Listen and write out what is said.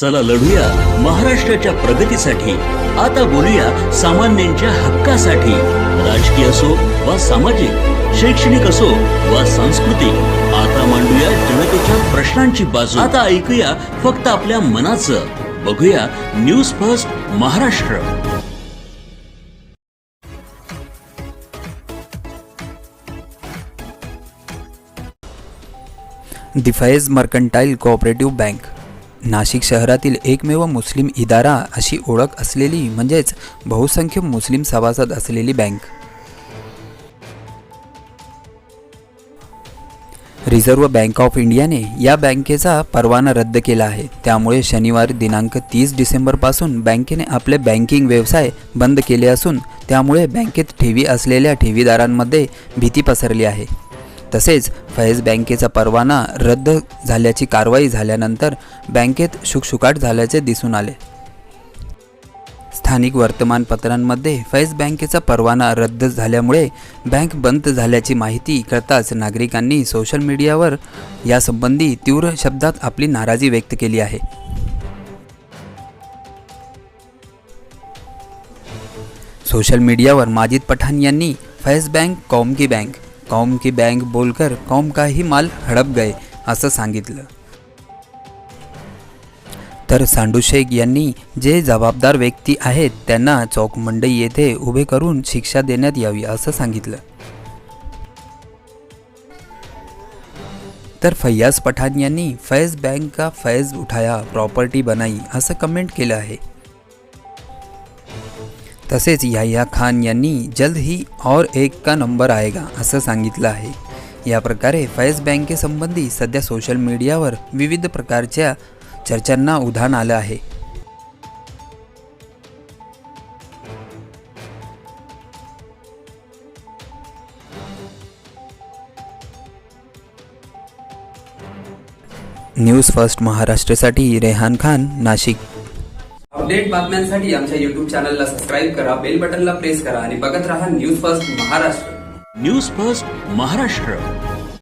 चला लढूया महाराष्ट्राच्या प्रगतीसाठी. आता बोलूया सामान्यांच्या हक्कासाठी. राजकीय असो वा सामाजिक शैक्षणिक असो वा सांस्कृतिक आता मांडूया जनतेच्या प्रश्नांची बाजू. आता ऐकूया फक्त आपल्या मनाचं. बघूया न्यूज फर्स्ट महाराष्ट्र. डिफायज मर्कंटाईल कोऑपरेटिव्ह बँक. नाशिक शहरातील एकमेव मुस्लिम इदारा अशी ओळख असलेली म्हणजेच बहुसंख्य मुस्लिम सभासद असलेली बँक. रिझर्व्ह बँक ऑफ इंडियाने या बँकेचा परवाना रद्द केला आहे. त्यामुळे शनिवार दिनांक तीस डिसेंबरपासून बँकेने आपले बँकिंग व्यवसाय बंद केले असून त्यामुळे बँकेत ठेवी असलेल्या ठेवीदारांमध्ये भीती पसरली आहे. तसेच फैज बँकेचा परवाना रद्द झाल्याची कारवाई झाल्यानंतर बँकेत शुकशुकाट झाल्याचे दिसून आले. स्थानिक वर्तमानपत्रांमध्ये फैज बँकेचा परवाना रद्द झाल्यामुळे बँक बंद झाल्याची माहिती कळताच नागरिकांनी सोशल मीडियावर यासंबंधी तीव्र शब्दात आपली नाराजी व्यक्त केली आहे. सोशल मीडियावर माजिद पठाण यांनी फैज बँक कौमकी बँक कौम की बँक बोलकर कौम का ही माल हडप गए असं सांगितलं. तर सांडू शेख यांनी जे जबाबदार व्यक्ती आहेत त्यांना चौक मंडई येथे उभे करून शिक्षा देण्यात यावी असं सांगितलं. तर फैयाज पठाण यांनी फैज बँक का फैज उठाया प्रॉपर्टी बनाई असं कमेंट केलं आहे. तसेच याह्या खान यांनी जल्द ही और एक का नंबर आएगा, असं सांगितलं आहे. या प्रकारे फैज बँकेसंबंधी सध्या सोशल मीडियावर विविध प्रकारच्या चर्चांना उधाण आलं आहे. न्यूज़ फ़र्स्ट महाराष्ट्रासाठी रेहान खान, नाशिक. अपडेट बातम्यांसाठी आमच्या युट्यूब चॅनलला सबस्क्राईब करा बेल बटनला प्रेस करा आणि बघत राहा news first Maharashtra. News first Maharashtra.